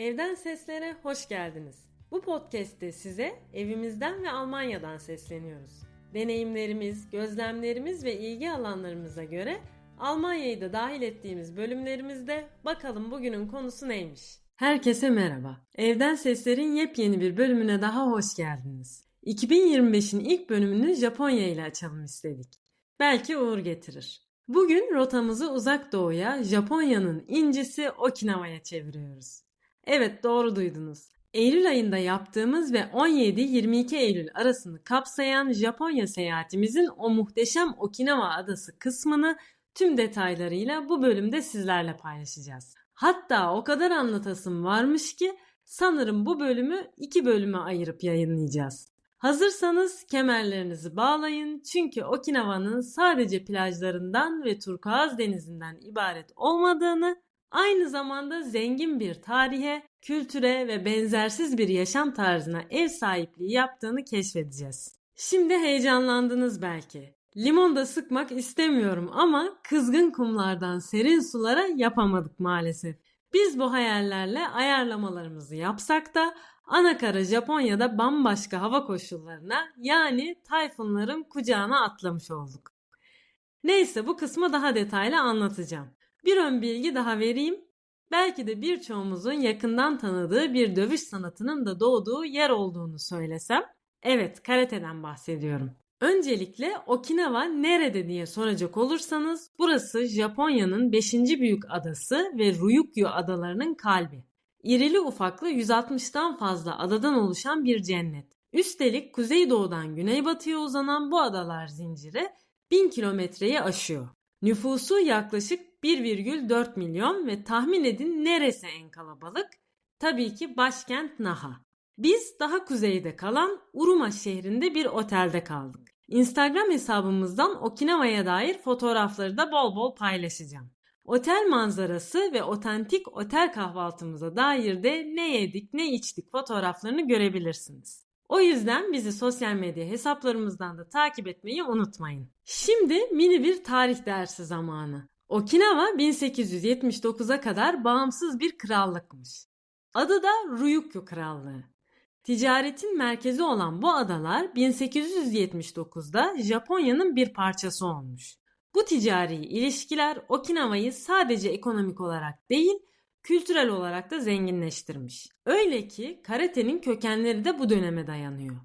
Evden Seslere hoş geldiniz. Bu podcast'te size evimizden ve Almanya'dan sesleniyoruz. Deneyimlerimiz, gözlemlerimiz ve ilgi alanlarımıza göre Almanya'yı da dahil ettiğimiz bölümlerimizde bakalım bugünün konusu neymiş? Herkese merhaba. Evden Sesler'in yepyeni bir bölümüne daha hoş geldiniz. 2025'in ilk bölümünü Japonya ile açalım istedik. Belki uğur getirir. Bugün rotamızı uzak doğuya, Japonya'nın incisi Okinawa'ya çeviriyoruz. Evet doğru duydunuz. Eylül ayında yaptığımız ve 17-22 Eylül arasını kapsayan Japonya seyahatimizin o muhteşem Okinawa adası kısmını tüm detaylarıyla bu bölümde sizlerle paylaşacağız. Hatta o kadar anlatasım varmış ki sanırım bu bölümü iki bölüme ayırıp yayınlayacağız. Hazırsanız kemerlerinizi bağlayın çünkü Okinawa'nın sadece plajlarından ve turkuaz denizinden ibaret olmadığını, aynı zamanda zengin bir tarihe, kültüre ve benzersiz bir yaşam tarzına ev sahipliği yaptığını keşfedeceğiz. Şimdi heyecanlandınız belki. Limon da sıkmak istemiyorum ama kızgın kumlardan serin sulara yapamadık maalesef. Biz bu hayallerle ayarlamalarımızı yapsak da Anakara Japonya'da bambaşka hava koşullarına yani tayfunların kucağına atlamış olduk. Neyse bu kısmı daha detaylı anlatacağım. Bir ön bilgi daha vereyim. Belki de birçoğumuzun yakından tanıdığı bir dövüş sanatının da doğduğu yer olduğunu söylesem. Evet, karateden bahsediyorum. Öncelikle Okinawa nerede diye soracak olursanız burası Japonya'nın 5. büyük adası ve Ryukyu adalarının kalbi. İrili ufaklı 160'tan fazla adadan oluşan bir cennet. Üstelik kuzeydoğudan güneybatıya uzanan bu adalar zinciri 1000 kilometreyi aşıyor. Nüfusu yaklaşık 1,4 milyon ve tahmin edin neresi en kalabalık? Tabii ki başkent Naha. Biz daha kuzeyde kalan Uruma şehrinde bir otelde kaldık. Instagram hesabımızdan Okinawa'ya dair fotoğrafları da bol bol paylaşacağım. Otel manzarası ve otentik otel kahvaltımıza dair de ne yedik ne içtik fotoğraflarını görebilirsiniz. O yüzden bizi sosyal medya hesaplarımızdan da takip etmeyi unutmayın. Şimdi mini bir tarih dersi zamanı. Okinawa 1879'a kadar bağımsız bir krallıkmış. Adı da Ryukyu Krallığı. Ticaretin merkezi olan bu adalar 1879'da Japonya'nın bir parçası olmuş. Bu ticari ilişkiler Okinawa'yı sadece ekonomik olarak değil, kültürel olarak da zenginleştirmiş. Öyle ki karatenin kökenleri de bu döneme dayanıyor.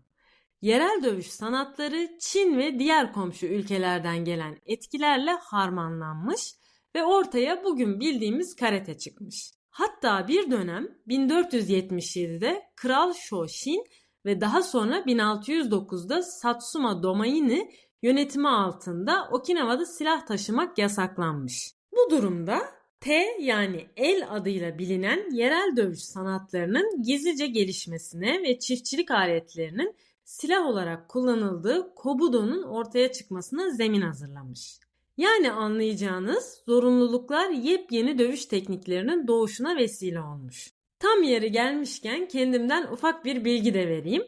Yerel dövüş sanatları Çin ve diğer komşu ülkelerden gelen etkilerle harmanlanmış ve ortaya bugün bildiğimiz karate çıkmış. Hatta bir dönem 1477'de Kral Shoshin ve daha sonra 1609'da Satsuma Domaini yönetimi altında Okinawa'da silah taşımak yasaklanmış. Bu durumda T yani el adıyla bilinen yerel dövüş sanatlarının gizlice gelişmesine ve çiftçilik aletlerinin silah olarak kullanıldığı Kobudo'nun ortaya çıkmasına zemin hazırlamış. Yani anlayacağınız zorunluluklar yepyeni dövüş tekniklerinin doğuşuna vesile olmuş. Tam yeri gelmişken kendimden ufak bir bilgi de vereyim.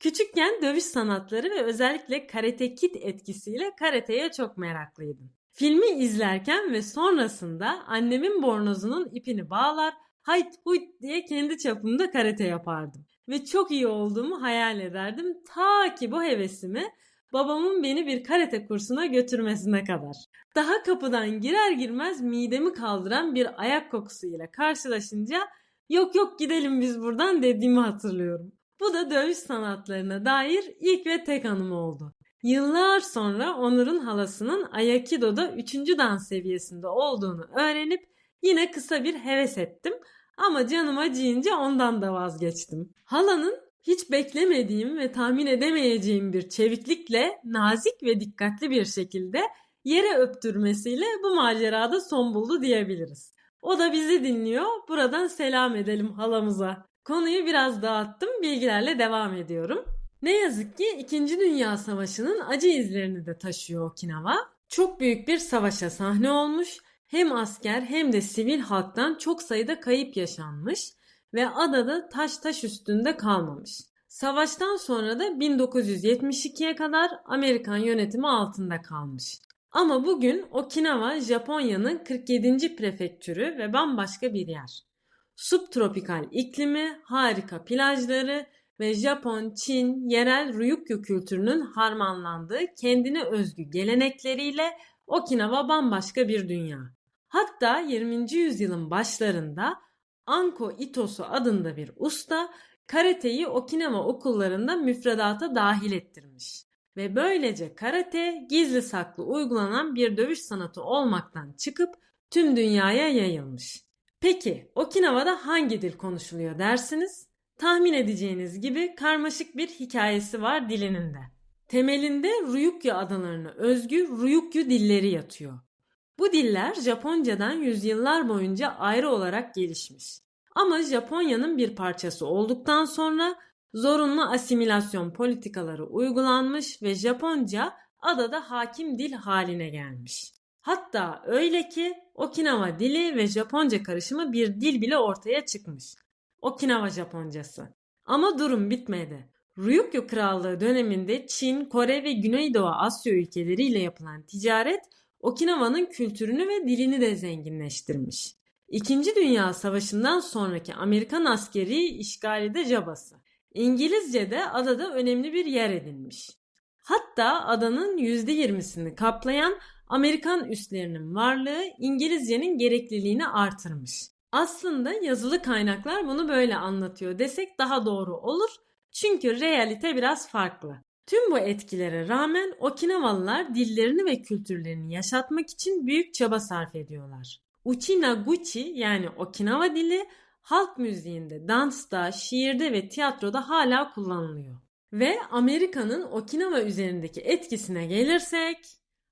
Küçükken dövüş sanatları ve özellikle karate kid etkisiyle karateye çok meraklıydım. Filmi izlerken ve sonrasında annemin bornozunun ipini bağlar, hayt huyt diye kendi çapımda karate yapardım. Ve çok iyi olduğumu hayal ederdim ta ki bu hevesimi babamın beni bir karate kursuna götürmesine kadar. Daha kapıdan girer girmez midemi kaldıran bir ayak kokusuyla karşılaşınca yok yok gidelim biz buradan dediğimi hatırlıyorum. Bu da dövüş sanatlarına dair ilk ve tek anım oldu. Yıllar sonra Onur'un halasının Ayakido'da 3. dans seviyesinde olduğunu öğrenip yine kısa bir heves ettim ama canım acıyınca ondan da vazgeçtim. Halanın hiç beklemediğim ve tahmin edemeyeceğim bir çeviklikle nazik ve dikkatli bir şekilde yere öptürmesiyle bu macerada son buldu diyebiliriz. O da bizi dinliyor. Buradan selam edelim halamıza. Konuyu biraz dağıttım, bilgilerle devam ediyorum. Ne yazık ki 2. Dünya Savaşı'nın acı izlerini de taşıyor Okinawa. Çok büyük bir savaşa sahne olmuş. Hem asker hem de sivil halktan çok sayıda kayıp yaşanmış ve adada taş taş üstünde kalmamış. Savaştan sonra da 1972'ye kadar Amerikan yönetimi altında kalmış. Ama bugün Okinawa Japonya'nın 47. prefektürü ve bambaşka bir yer. subtropikal iklimi, harika plajları ve Japon, Çin, yerel Ryukyu kültürünün harmanlandığı kendine özgü gelenekleriyle Okinawa bambaşka bir dünya. Hatta 20. yüzyılın başlarında Anko Itosu adında bir usta karateyi Okinawa okullarında müfredata dahil ettirmiş. Ve böylece karate gizli saklı uygulanan bir dövüş sanatı olmaktan çıkıp tüm dünyaya yayılmış. Peki Okinawa'da hangi dil konuşuluyor dersiniz? Tahmin edeceğiniz gibi karmaşık bir hikayesi var dilinin de. Temelinde Ryukyu adalarına özgü Ryukyu dilleri yatıyor. Bu diller Japoncadan yüzyıllar boyunca ayrı olarak gelişmiş. Ama Japonya'nın bir parçası olduktan sonra zorunlu asimilasyon politikaları uygulanmış ve Japonca adada hakim dil haline gelmiş. Hatta öyle ki Okinawa dili ve Japonca karışımı bir dil bile ortaya çıkmış. Okinawa Japoncası. Ama durum bitmedi. Ryukyu Krallığı döneminde Çin, Kore ve Güneydoğu Asya ülkeleriyle yapılan ticaret Okinawa'nın kültürünü ve dilini de zenginleştirmiş. İkinci Dünya Savaşı'ndan sonraki Amerikan askeri işgali de cabası. İngilizce de adada önemli bir yer edinmiş. Hatta adanın %20'sini kaplayan Amerikan üslerinin varlığı İngilizcenin gerekliliğini artırmış. Aslında yazılı kaynaklar bunu böyle anlatıyor desek daha doğru olur. Çünkü realite biraz farklı. Tüm bu etkilere rağmen Okinawalılar dillerini ve kültürlerini yaşatmak için büyük çaba sarf ediyorlar. Uchina Guchi yani Okinawa dili halk müziğinde, dansta, şiirde ve tiyatroda hala kullanılıyor. Ve Amerika'nın Okinawa üzerindeki etkisine gelirsek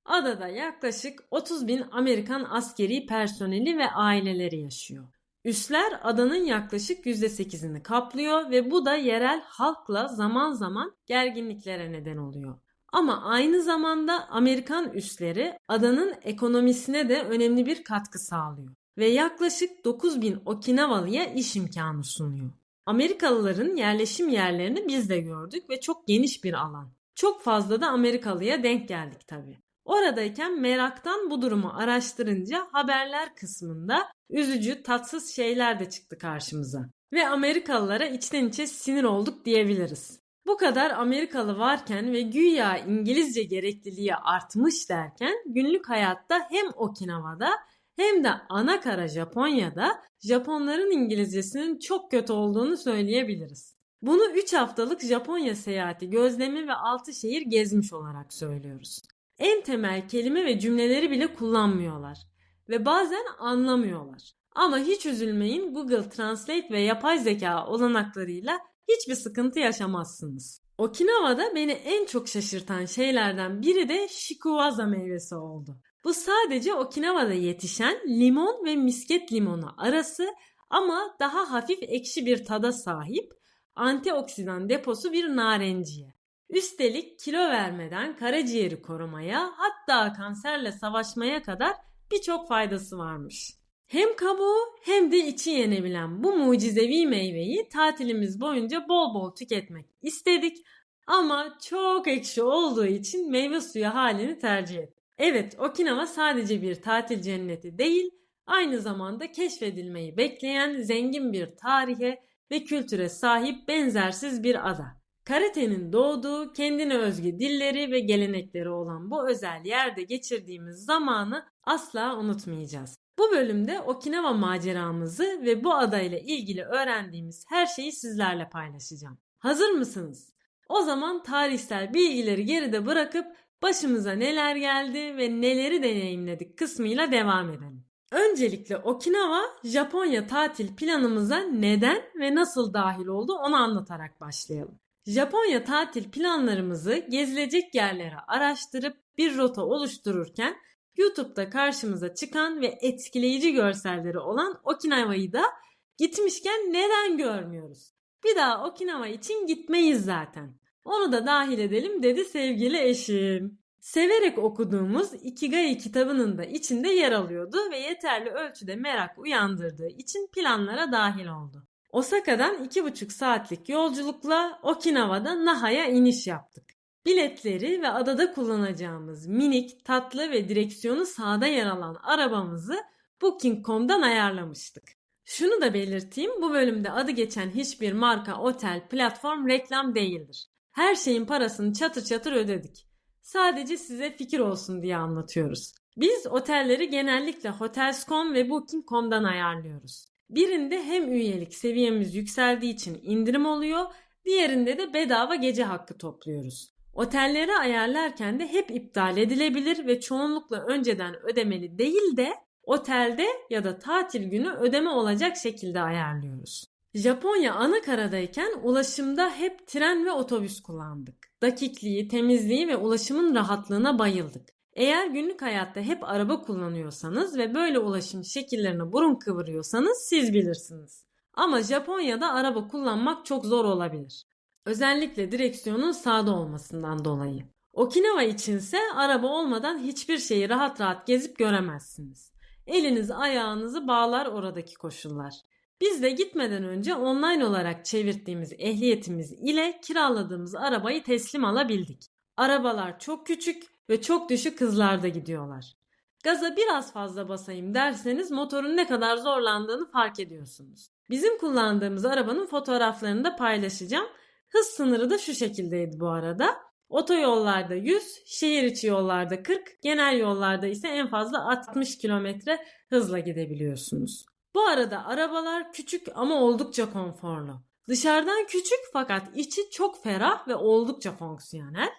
adada yaklaşık 30 bin Amerikan askeri personeli ve aileleri yaşıyor. Üsler adanın yaklaşık %8'ini kaplıyor ve bu da yerel halkla zaman zaman gerginliklere neden oluyor. Ama aynı zamanda Amerikan üsleri adanın ekonomisine de önemli bir katkı sağlıyor ve yaklaşık 9000 Okinawalı'ya iş imkanı sunuyor. Amerikalıların yerleşim yerlerini biz de gördük ve çok geniş bir alan. Çok fazla da Amerikalıya denk geldik tabii. Oradayken meraktan bu durumu araştırınca haberler kısmında üzücü, tatsız şeyler de çıktı karşımıza. Ve Amerikalılara içten içe sinir olduk diyebiliriz. Bu kadar Amerikalı varken ve güya İngilizce gerekliliği artmış derken günlük hayatta hem Okinawa'da hem de ana kara Japonya'da Japonların İngilizcesinin çok kötü olduğunu söyleyebiliriz. Bunu 3 haftalık Japonya seyahati gözlemi ve 6 şehir gezmiş olarak söylüyoruz. En temel kelime ve cümleleri bile kullanmıyorlar ve bazen anlamıyorlar. Ama hiç üzülmeyin Google Translate ve yapay zeka olanaklarıyla hiçbir sıkıntı yaşamazsınız. Okinawa'da beni en çok şaşırtan şeylerden biri de shikuwaza meyvesi oldu. Bu sadece Okinawa'da yetişen limon ve misket limonu arası ama daha hafif ekşi bir tada sahip antioksidan deposu bir narenciye. Üstelik kilo vermeden karaciğeri korumaya hatta kanserle savaşmaya kadar birçok faydası varmış. Hem kabuğu hem de içi yenebilen bu mucizevi meyveyi tatilimiz boyunca bol bol tüketmek istedik ama çok ekşi olduğu için meyve suyu halini tercih ettik. Evet, Okinawa sadece bir tatil cenneti değil, aynı zamanda keşfedilmeyi bekleyen zengin bir tarihe ve kültüre sahip benzersiz bir ada. Karate'nin doğduğu, kendine özgü dilleri ve gelenekleri olan bu özel yerde geçirdiğimiz zamanı asla unutmayacağız. Bu bölümde Okinawa maceramızı ve bu adayla ilgili öğrendiğimiz her şeyi sizlerle paylaşacağım. Hazır mısınız? O zaman tarihsel bilgileri geride bırakıp başımıza neler geldi ve neleri deneyimledik kısmıyla devam edelim. Öncelikle Okinawa Japonya tatil planımıza neden ve nasıl dahil oldu onu anlatarak başlayalım. Japonya tatil planlarımızı gezilecek yerleri araştırıp bir rota oluştururken YouTube'da karşımıza çıkan ve etkileyici görselleri olan Okinawa'yı da gitmişken neden görmüyoruz? Bir daha Okinawa için gitmeyiz zaten. Onu da dahil edelim dedi sevgili eşim. Severek okuduğumuz Ikigai kitabının da içinde yer alıyordu ve yeterli ölçüde merak uyandırdığı için planlara dahil oldu. Osaka'dan 2,5 saatlik yolculukla Okinawa'da Naha'ya iniş yaptık. Biletleri ve adada kullanacağımız minik, tatlı ve direksiyonu sağda yer alan arabamızı Booking.com'dan ayarlamıştık. Şunu da belirteyim, bu bölümde adı geçen hiçbir marka, otel, platform reklam değildir. Her şeyin parasını çatır çatır ödedik. Sadece size fikir olsun diye anlatıyoruz. Biz otelleri genellikle Hotels.com ve Booking.com'dan ayarlıyoruz. Birinde hem üyelik seviyemiz yükseldiği için indirim oluyor, diğerinde de bedava gece hakkı topluyoruz. Otelleri ayarlarken de hep iptal edilebilir ve çoğunlukla önceden ödemeli değil de otelde ya da tatil günü ödeme olacak şekilde ayarlıyoruz. Japonya ana karadayken ulaşımda hep tren ve otobüs kullandık. Dakikliği, temizliği ve ulaşımın rahatlığına bayıldık. Eğer günlük hayatta hep araba kullanıyorsanız ve böyle ulaşım şekillerine burun kıvırıyorsanız siz bilirsiniz. Ama Japonya'da araba kullanmak çok zor olabilir. Özellikle direksiyonun sağda olmasından dolayı. Okinawa içinse araba olmadan hiçbir şeyi rahat rahat gezip göremezsiniz. Eliniz ayağınızı bağlar oradaki koşullar. Biz de gitmeden önce online olarak çevirdiğimiz ehliyetimiz ile kiraladığımız arabayı teslim alabildik. Arabalar çok küçük ve çok düşük hızlarda gidiyorlar. Gaza biraz fazla basayım derseniz motorun ne kadar zorlandığını fark ediyorsunuz. Bizim kullandığımız arabanın fotoğraflarını da paylaşacağım. Hız sınırı da şu şekildeydi bu arada. Otoyollarda 100, şehir içi yollarda 40, genel yollarda ise en fazla 60 kilometre hızla gidebiliyorsunuz. Bu arada arabalar küçük ama oldukça konforlu. Dışarıdan küçük fakat içi çok ferah ve oldukça fonksiyonel.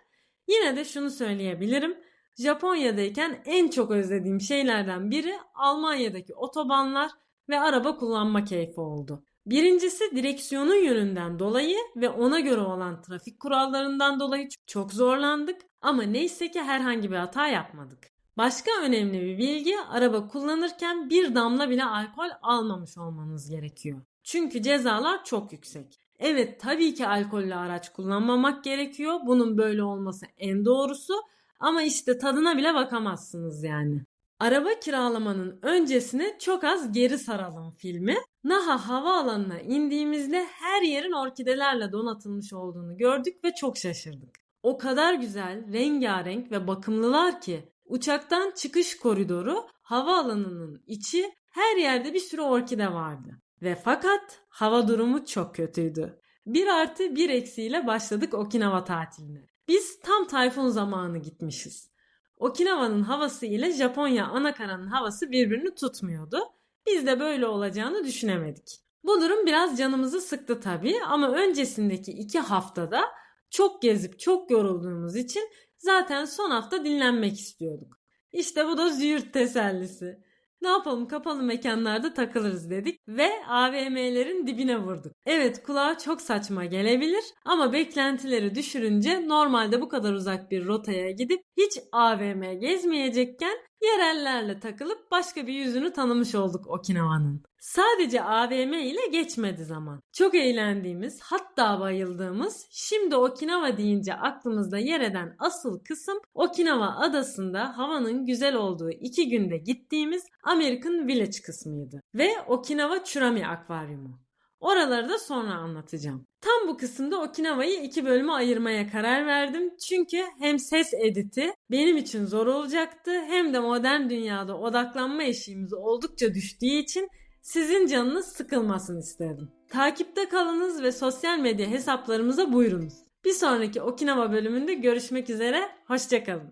Yine de şunu söyleyebilirim. Japonya'dayken en çok özlediğim şeylerden biri Almanya'daki otobanlar ve araba kullanma keyfi oldu. Birincisi direksiyonun yönünden dolayı ve ona göre olan trafik kurallarından dolayı çok zorlandık ama neyse ki herhangi bir hata yapmadık. Başka önemli bir bilgi araba kullanırken bir damla bile alkol almamış olmanız gerekiyor. Çünkü cezalar çok yüksek. Evet tabii ki alkollü araç kullanmamak gerekiyor. Bunun böyle olması en doğrusu. Ama işte tadına bile bakamazsınız yani. Araba kiralamanın öncesine çok az geri saralım filmi. Naha havaalanına indiğimizde her yerin orkidelerle donatılmış olduğunu gördük ve çok şaşırdık. O kadar güzel, rengarenk ve bakımlılar ki uçaktan çıkış koridoru, havaalanının içi her yerde bir sürü orkide vardı. Ve fakat hava durumu çok kötüydü. Bir artı bir eksiyle başladık Okinawa tatiline. Biz tam tayfun zamanı gitmişiz. Okinawa'nın havası ile Japonya anakaranın havası birbirini tutmuyordu. Biz de böyle olacağını düşünemedik. Bu durum biraz canımızı sıktı tabii ama öncesindeki iki haftada çok gezip çok yorulduğumuz için zaten son hafta dinlenmek istiyorduk. İşte bu da züğürt tesellisi. Ne yapalım kapalı mekanlarda takılırız dedik ve AVM'lerin dibine vurduk. Evet kulağa çok saçma gelebilir ama beklentileri düşürünce normalde bu kadar uzak bir rotaya gidip hiç AVM gezmeyecekken yerellerle takılıp başka bir yüzünü tanımış olduk Okinawa'nın. Sadece AVM ile geçmedi zaman. Çok eğlendiğimiz hatta bayıldığımız şimdi Okinawa deyince aklımızda yer eden asıl kısım Okinawa adasında havanın güzel olduğu iki günde gittiğimiz American Village kısmıydı. Ve Okinawa Churami Akvaryumu. Oraları da sonra anlatacağım. Tam bu kısımda Okinawa'yı iki bölüme ayırmaya karar verdim. Çünkü hem ses editi benim için zor olacaktı hem de modern dünyada odaklanma eşiğimiz oldukça düştüğü için sizin canınız sıkılmasın istedim. Takipte kalınız ve sosyal medya hesaplarımıza buyurunuz. Bir sonraki Okinawa bölümünde görüşmek üzere, hoşçakalın.